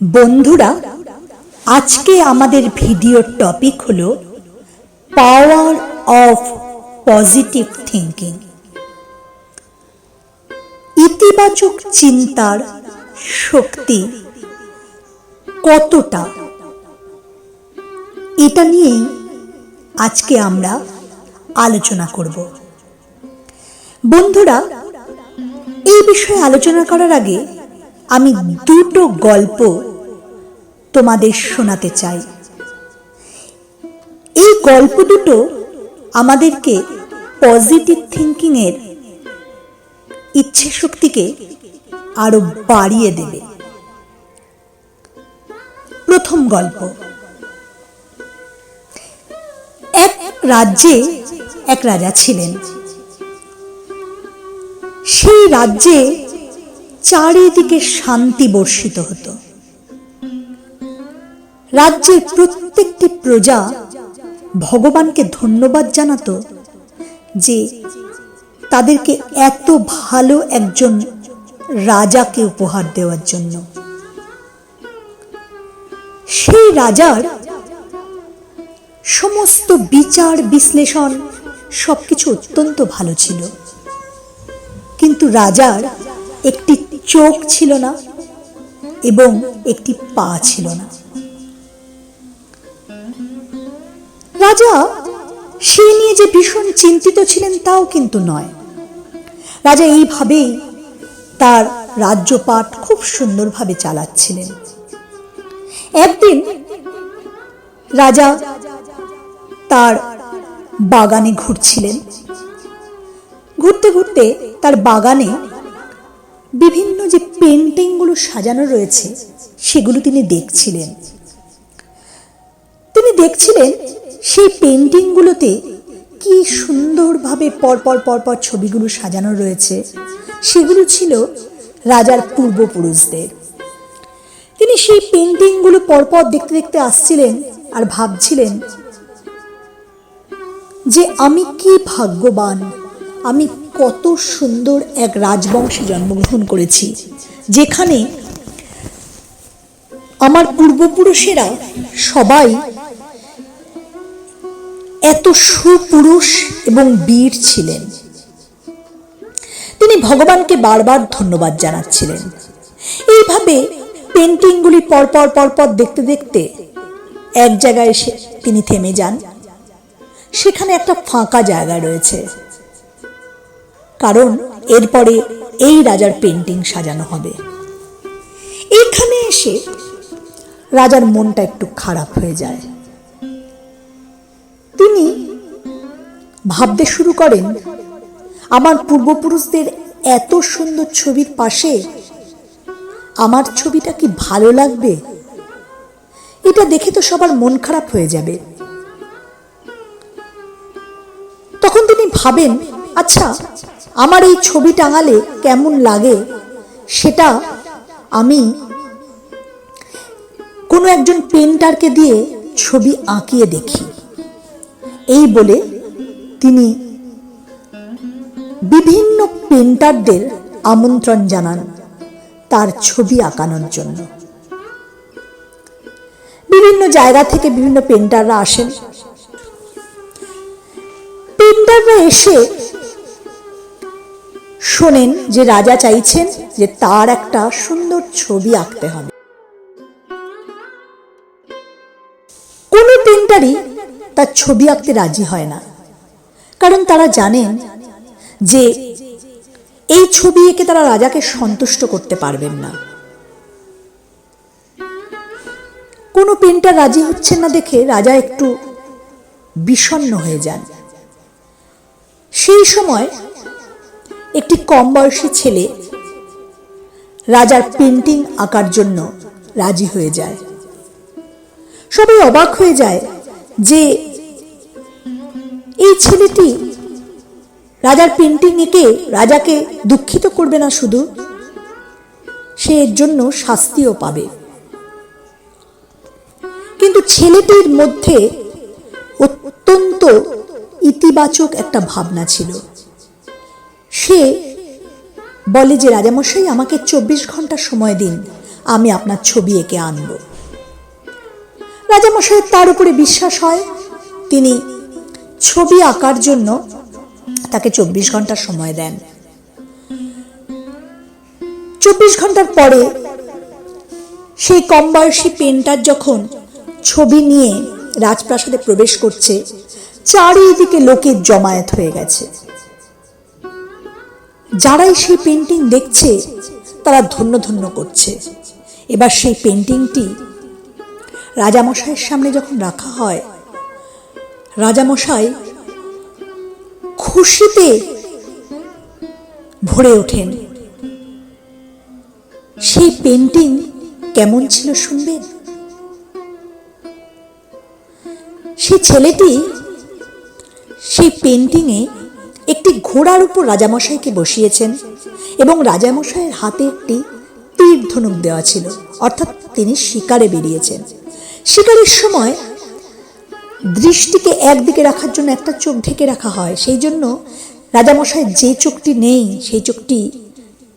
বন্ধুরা, আজকে আমাদের ভিডিওর টপিক হলো পাওয়ার অফ পজিটিভ থিঙ্কিং ইতিবাচক চিন্তার শক্তি কতটা? এটা নিয়েই আজকে আমরা আলোচনা করব। বন্ধুরা, এই বিষয়ে আলোচনা করার আগে আমি দুটো গল্প তোমাদের শোনাতে চাই। এই গল্প দুটো আমাদেরকে পজিটিভ থিঙ্কিংয়ের ইচ্ছে শক্তিকে আরও বাড়িয়ে দেবে। প্রথম গল্প। এক রাজ্যে এক রাজা ছিলেন। সেই রাজ্যে চারিদিকে শান্তি বর্ষিত হতো। রাজ্যের প্রত্যেকটি প্রজা ভগবানকে ধন্যবাদ জানাতো যে তাদেরকে এত ভালো একজন রাজাকে উপহার দেওয়ার জন্য। সেই রাজার সমস্ত বিচার, বিশ্লেষণ সবকিছু অত্যন্ত ভালো ছিল। কিন্তু রাজার একটি চোখ ছিল না এবং একটি পা ছিল না। রাজা, সে নিয়ে যে ভীষণ চিন্তিত ছিলেন তাও কিন্তু নয়। রাজা এইভাবেই তার রাজ্যপাট খুব সুন্দরভাবে চালাচ্ছিলেন। একদিন রাজা তার বাগানে ঘুরছিলেন। ঘুরতে ঘুরতে তার বাগানে বিভিন্ন যে পেন্টিংগুলো সাজানো রয়েছে, সেগুলো তিনি দেখছিলেন। তিনি দেখছিলেন সেই পেন্টিংগুলোতে কি সুন্দরভাবে পরপর পরপর ছবিগুলো সাজানো রয়েছে, সেগুলো ছিল রাজার পূর্বপুরুষদের। তিনি সেই পেন্টিংগুলো পরপর দেখতে দেখতে আসছিলেন আর ভাবছিলেন যে আমি কি ভাগ্যবান, আমি কত সুন্দর এক রাজবংশে জন্মগ্রহণ করেছি, যেখানে আমার পূর্বপুরুষেরা সবাই এত সুপুরুষ এবং বীর ছিলেন। তিনি ভগবানকে বারবার ধন্যবাদ জানাচ্ছিলেন। এইভাবে পেন্টিংগুলি পরপর পরপর দেখতে দেখতে এক জায়গায় এসে তিনি থেমে যান। সেখানে একটা ফাঁকা জায়গা রয়েছে। কারণ এরপরে এই রাজার পেন্টিং সাজানো হবে। এখানে এসে রাজার মনটা একটু খারাপ হয়ে যায়। তিনি ভাবতে শুরু করেন, আমার পূর্বপুরুষদের এত সুন্দর ছবির পাশে আমার ছবিটা কি ভালো লাগবে? এটা দেখে তো সবার মন খারাপ হয়ে যাবে তখন তিনি ভাবেন আচ্ছা আমার এই ছবি টাঙালে কেমন লাগে? সেটা আমি কোনো একজন পেন্টারকে দিয়ে ছবি আঁকিয়ে দেখি। এই বলে তিনি বিভিন্ন পেন্টারদের আমন্ত্রণ জানান তার ছবি আঁকানোর জন্য। বিভিন্ন জায়গা থেকে বিভিন্ন পেন্টাররা আসেন। পেন্টাররা এসে শোনেন যে রাজা চাইছেন যে তার একটা সুন্দর ছবি আঁকতে হবে। তার ছবি আঁকতে রাজি হয় না। কারণ তারা জানেন যে এই ছবি এঁকে তারা রাজাকে সন্তুষ্ট করতে পারবেন না। কোনো পেন্টার রাজি হচ্ছেন না দেখে রাজা একটু বিষণ্ন হয়ে যান। সেই সময় একটি কম বয়সী ছেলে রাজার পেন্টিং আঁকার জন্য রাজি হয়ে যায়। সবাই অবাক হয়ে যায় যে এই ছেলেটি রাজার পেন্টিং এঁকে রাজাকে দুঃখিত করবে না শুধু, সে এর জন্য শাস্তিও পাবে। কিন্তু ছেলেটির মধ্যে অত্যন্ত ইতিবাচক একটা ভাবনা ছিল। সে বলে যে, রাজামশাই, আমাকে চব্বিশ ঘণ্টা সময় দিন, আমি আপনার ছবি এঁকে আনব। রাজামশাইয়ের তার উপরে বিশ্বাস হয়, তিনি ছবি আঁকার জন্য তাকে চব্বিশ ঘণ্টা সময় দেন। চব্বিশ ঘণ্টার পরে সেই কম বয়সী পেন্টার যখন ছবি নিয়ে রাজপ্রাসাদে প্রবেশ করছে, চারিদিকে লোকের জমায়েত হয়ে গেছে। যারাই সেই পেন্টিং দেখছে, তারা ধন্য ধন্য করছে। এবার সেই পেন্টিংটি রাজামশাইয়ের সামনে যখন রাখা হয় রাজামশাই খুশিতে ভরে ওঠেন। সেই পেন্টিং কেমন ছিল শুনবেন? সেই ছেলেটি সেই পেন্টিংয়ে একটি ঘোড়ার উপর রাজামশাইকে বসিয়েছেন এবং রাজামশাইয়ের হাতে একটি তীর ধনুক দেওয়া ছিল, অর্থাৎ তিনি শিকারে বেরিয়েছেন। শিকারের সময় দৃষ্টিকে একদিকে রাখার জন্য একটা চোখ ঢেকে রাখা হয়। সেই জন্য রাজামশাই যে চোখটি নেই, সেই চোখটি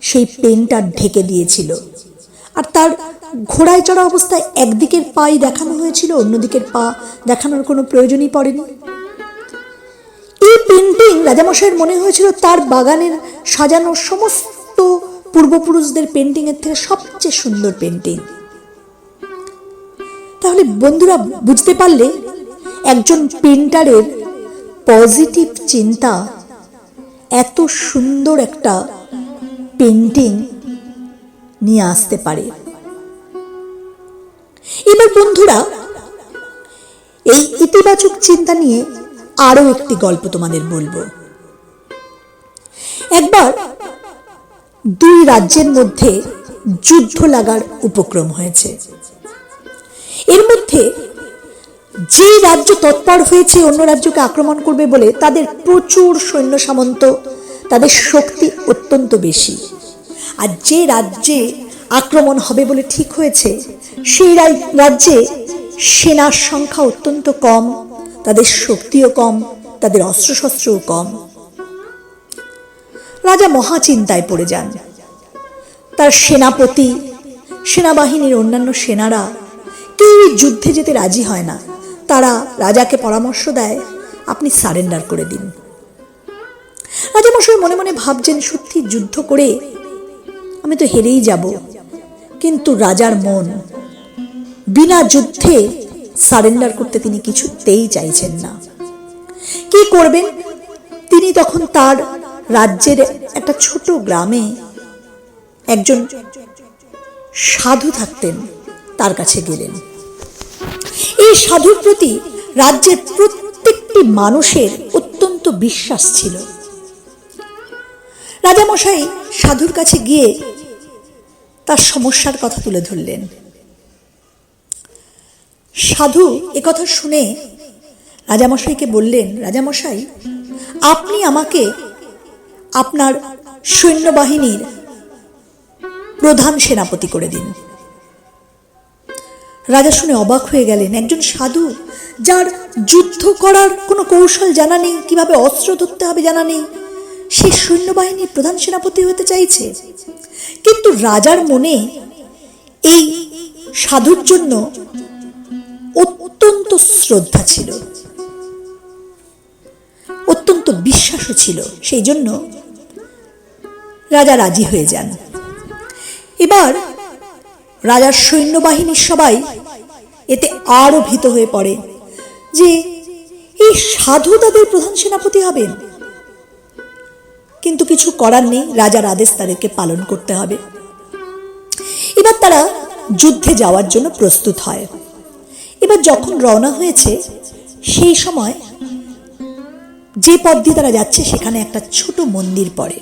সেই পেনটা ঢেকে দিয়েছিল। আর তার ঘোড়ায় চড়া অবস্থায় একদিকের পাই দেখানো হয়েছিল, অন্যদিকের পা দেখানোর কোনো প্রয়োজনই পড়েনি। এই পেন্টিং রাজামশাইয়ের মনে হয়েছিল তার বাগানের সাজানো সমস্ত পূর্বপুরুষদের পেন্টিংয়ের থেকে সবচেয়ে সুন্দর পেন্টিং। তাহলে বন্ধুরা, বুঝতে পারলে একজন পেন্টারের পজিটিভ চিন্তা, এত সুন্দর একটা পেন্টিং নিয়ে আসতে পারে। এবার বন্ধুরা, এই ইতিবাচক চিন্তা নিয়ে আরও একটি গল্প তোমাদের বলব। একবার দুই রাজ্যের মধ্যে যুদ্ধ লাগার উপক্রম হয়েছে। এর মধ্যে যে রাজ্য তৎপর হয়েছে, অন্য রাজ্যকে আক্রমণ করবে বলে তাদের প্রচুর সৈন্য সামন্ত। তাদের শক্তি অত্যন্ত বেশি। আর যে রাজ্যে আক্রমণ হবে বলে ঠিক হয়েছে, সেই রাজ্যে সেনার সংখ্যা অত্যন্ত কম, তাদের শক্তিও কম, তাদের অস্ত্রশস্ত্রও কম। রাজা মহা চিন্তায় পড়ে যান। তার সেনাপতি, সেনাবাহিনীর অন্যান্য সেনারা কেউই যুদ্ধে যেতে রাজি হয় না। তারা রাজাকে পরামর্শ দেয়, আপনি সারেন্ডার করে দিন। রাজামশাই মনে মনে ভাবছেন, সত্যি যুদ্ধ করে আমি তো হেরেই যাব। কিন্তু রাজার মন, বিনা যুদ্ধে সারেন্ডার করতে তিনি কিছুতেই চাইছেন না। কি করবেন? তিনি তখন তার রাজ্যের একটা ছোট গ্রামে একজন সাধু থাকতেন, তার কাছে গেলেন। এই সাধুর প্রতি রাজ্যের প্রত্যেকটি মানুষের অত্যন্ত বিশ্বাস ছিল। রাজামশাই সাধুর কাছে গিয়ে তার সমস্যার কথা তুলে ধরলেন। সাধু একথা শুনে রাজামশাইকে বললেন, রাজামশাই, আপনি আমাকে আপনার সৈন্যবাহিনীর প্রধান সেনাপতি করে দিন। রাজা শুনে অবাক হয়ে গেলেন, একজন সাধু, যার যুদ্ধ করার কোনো কৌশল জানা নেই, কীভাবে অস্ত্র ধরতে হবে জানা নেই। সে সৈন্যবাহিনীর প্রধান সেনাপতি হতে চাইছে। কিন্তু রাজার মনে এই সাধুর জন্য অত্যন্ত শ্রদ্ধা ছিল। অত্যন্ত বিশ্বাসও ছিল। সেই জন্য রাজা রাজি হয়ে যান। এবার রাজার সৈন্যবাহিনীর সবাই এতে আরও ভীত হয়ে পড়ে যে এই সাধু তাদের প্রধান সেনাপতি হবেন। কিন্তু কিছু করার নেই, রাজার আদেশ তাদেরকে পালন করতে হবে। এবার তারা যুদ্ধে যাওয়ার জন্য প্রস্তুত হয়। এবার যখন রওনা হয়েছে, সেই সময় যে পথ দিয়ে তারা যাচ্ছে, সেখানে একটা ছোট মন্দির পড়ে।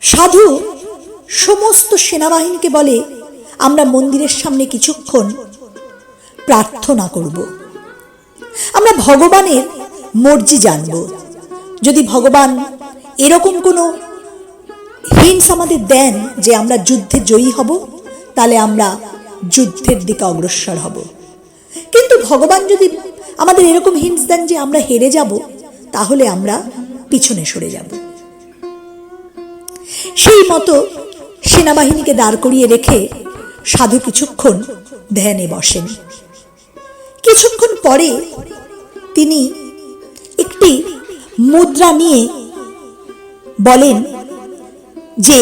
সাধু সমস্ত সেনাবাহিনীকে বলে আমরা মন্দিরের সামনে কিছুক্ষণ প্রার্থনা করব। আমরা ভগবানের মর্জি জানব। যদি ভগবান এরকম কোনো হিংস আমাদের দেন যে আমরা যুদ্ধে জয়ী হব, তাহলে আমরা যুদ্ধের দিকে অগ্রসর হব। কিন্তু ভগবান যদি আমাদের এরকম হিংস দেন যে আমরা হেরে যাব, তাহলে আমরা পিছনে সরে যাব। সেই মতো সেনাবাহিনীকে দাঁড় করিয়ে রেখে সাধু কিছুক্ষণ ধ্যানে বসেন। কিছুক্ষণ পরে তিনি একটি মুদ্রা নিয়ে বলেন যে,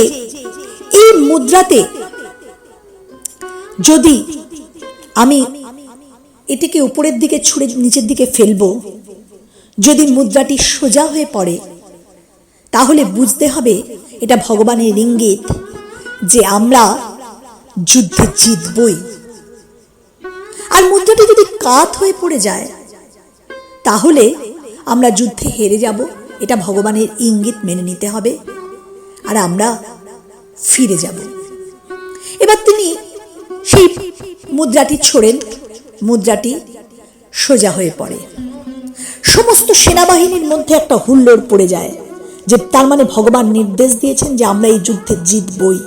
এই মুদ্রাতে যদি আমি এটিকে উপরের দিকে ছুঁড়ে নিচের দিকে ফেলব, যদি মুদ্রাটি সোজা হয়ে পড়ে, তাহলে বুঝতে হবে এটা ভগবানের ইঙ্গিত যে আমরা যুদ্ধে জিতবই। আর মুদ্রাটি যদি কাত হয়ে পড়ে যায়, তাহলে আমরা যুদ্ধে হেরে যাব, এটা ভগবানের ইঙ্গিত মেনে নিতে হবে, আর আমরা ফিরে যাব। এবার তিনি সেই মুদ্রাটি ছোড়েন, মুদ্রাটি সোজা হয়ে পড়ে। সমস্ত সেনাবাহিনীর মধ্যে একটা হুল্লোড় পড়ে যায়, যে তার মানে ভগবান নির্দেশ দিয়েছেন যে আমরা এই যুদ্ধে জিতবই।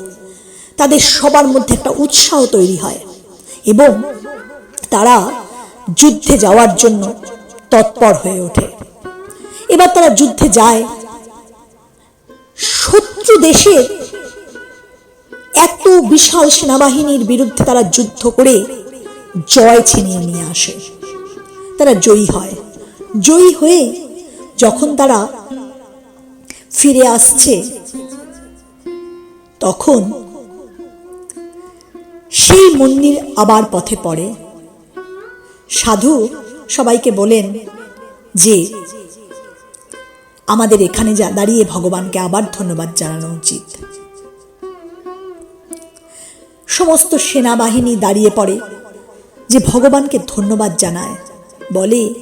তাদের সবার মধ্যে একটা উৎসাহ তৈরি হয় এবং তারা যুদ্ধে যাওয়ার জন্য তৎপর হয়ে ওঠে। এবার তারা যুদ্ধে যায়। শত্রু দেশের এত বিশাল সেনাবাহিনীর বিরুদ্ধে তারা যুদ্ধ করে জয় ছিনিয়ে নিয়ে আসে। তারা জয়ী হয়। জয়ী হয়ে যখন তারা ফিরে আসছে, তখন সেই মন্দির আবার পথে পড়ে। সাধু সবাইকে বলেন যে, আমাদের এখানে যা দাঁড়িয়ে ভগবানকে আবার ধন্যবাদ জানানো উচিত। সমস্ত সেনাবাহিনী দাঁড়িয়ে পড়ে যে ভগবানকে ধন্যবাদ জানায়। বলে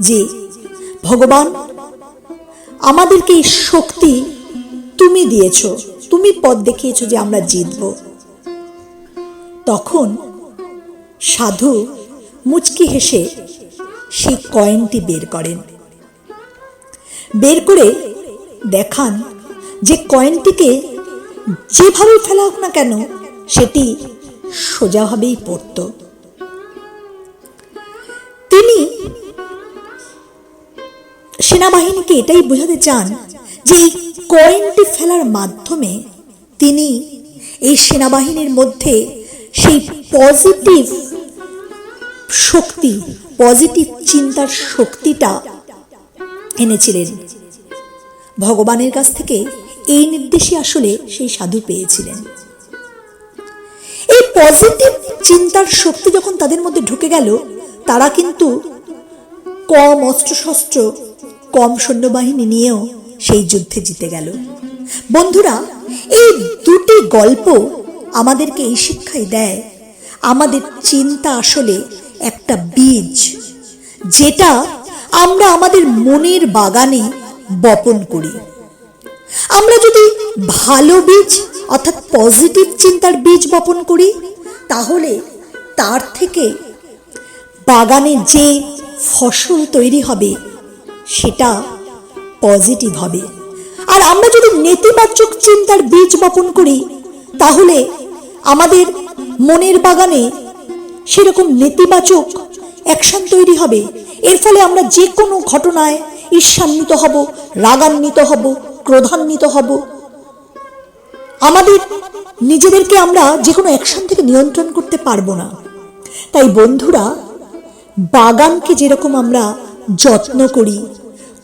যে, ভগবান, আমাদেরকে এই শক্তি তুমি দিয়েছ, তুমি পথ দেখিয়েছ যে আমরা জিতব। তখন সাধু মুচকি হেসে সেই কয়েনটি বের করেন। বের করে দেখান যে কয়েনটিকে যেভাবে ফেলা হোক না কেন, সেটি সোজাভাবেই পড়ত। তিনি সেনাবাহিনীকে এটাই বোঝাতে চান যে এই কয়েনটি ফেলার মাধ্যমে তিনি এই সেনাবাহিনীর মধ্যে সেই পজিটিভ শক্তি, পজিটিভ চিন্তার শক্তিটা এনেছিলেন। ভগবানের কাছ থেকে এই নির্দেশই আসলে সেই সাধু পেয়েছিলেন। এই পজিটিভ চিন্তার শক্তি যখন তাদের মধ্যে ঢুকে গেল, তারা কিন্তু কম অস্ত্রশস্ত্র, কম সৈন্যবাহিনী নিয়েও সেই যুদ্ধে জিতে গেল। বন্ধুরা, এই দুটি গল্প আমাদেরকে এই শিক্ষাই দেয়। আমাদের চিন্তা আসলে একটা বীজ, যেটা আমরা আমাদের মনের বাগানে বপন করি। আমরা যদি ভালো বীজ অর্থাৎ পজিটিভ চিন্তার বীজ বপন করি, তাহলে তার থেকে বাগানে যে ফসল তৈরি হবে, সেটা পজিটিভ হবে। আর আমরা যদি নেতিবাচক চিন্তার বীজ বপন করি, তাহলে আমাদের মনের বাগানে সেরকম নেতিবাচক অ্যাকশন তৈরি হবে। এর ফলে আমরা যে কোনো ঘটনায় ঈর্ষান্বিত হব, রাগান্বিত হব, ক্রোধান্বিত হব। আমাদের নিজেদেরকে আমরা যে কোনো অ্যাকশন থেকে নিয়ন্ত্রণ করতে পারব না। তাই বন্ধুরা, বাগানকে যেরকম আমরা যত্ন করি,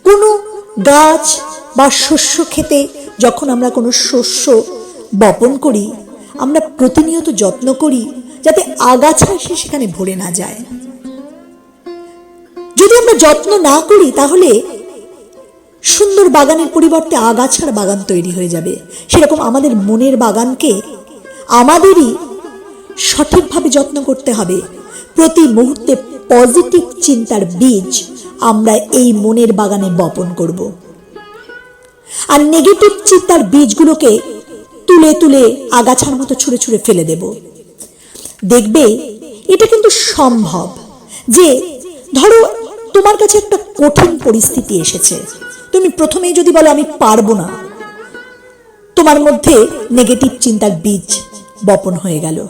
কোনো গাছ বা শস্য খেতে যখন আমরা কোনো শস্য বপন করি আমরা প্রতিনিয়ত যত্ন করি যাতে আগাছা এসে সেখানে ভরে না যায়। যদি আমরা যত্ন না করি, তাহলে সুন্দর বাগানের পরিবর্তে আগাছার বাগান তৈরি হয়ে যাবে। সেরকম আমাদের মনের বাগানকে আমাদেরই সঠিকভাবে যত্ন করতে হবে। প্রতি মুহূর্তে পজিটিভ চিন্তার বীজ আমরা এই মনের বাগানে বপন করব। আর নেগেটিভ চিন্তার বীজগুলোকে তুলে তুলে আগাছার মতো ছুঁড়ে ছুঁড়ে ফেলে দেব। দেখবে, এটা কিন্তু সম্ভব যে, ধরো, তোমার কাছে একটা কঠিন পরিস্থিতি এসেছে। তুমি প্রথমেই যদি বলো, আমি পারব না। তোমার মধ্যে নেগেটিভ চিন্তার বীজ বপন হয়ে গেল।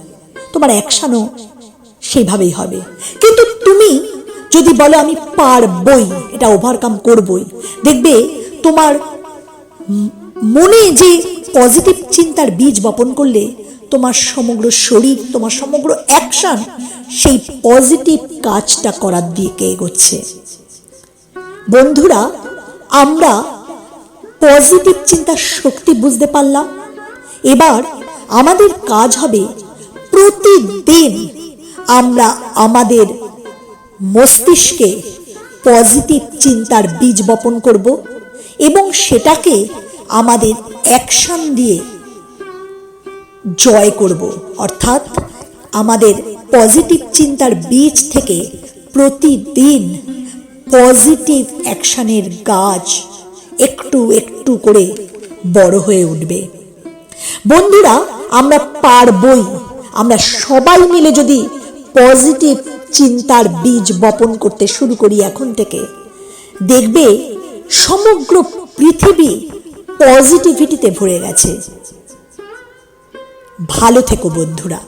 তোমার অ্যাকশানও সেইভাবেই হবে। কিন্তু তুমি যদি বলো, আমি পারবই, এটা ওভারকাম করবই। দেখবে, তোমার মনে যে পজিটিভ চিন্তার বীজ বপন করলে তোমার সমগ্র শরীর, তোমার সমগ্র অ্যাকশন সেই পজিটিভ কাজটা করার দিকে এগোচ্ছে। বন্ধুরা, আমরা পজিটিভ চিন্তার শক্তি বুঝতে পারলাম। এবার আমাদের কাজ হবে প্রতিদিন আমরা আমাদের মস্তিষ্কে পজিটিভ চিন্তার বীজ বপন করব এবং সেটাকে আমাদের অ্যাকশন দিয়ে জয় করব। অর্থাৎ আমাদের পজিটিভ চিন্তার বীজ থেকে প্রতিদিন পজিটিভ অ্যাকশনের গাছ একটু একটু করে বড় হয়ে উঠবে। বন্ধুরা, আমরা পারবই। আমরা সবাই মিলে যদি পজিটিভ চিন্তার বীজ বপন করতে শুরু করি এখন থেকে, দেখবে সমগ্র পৃথিবী পজিটিভিটিতে ভরে গেছে। ভালো থেকো বন্ধুরা।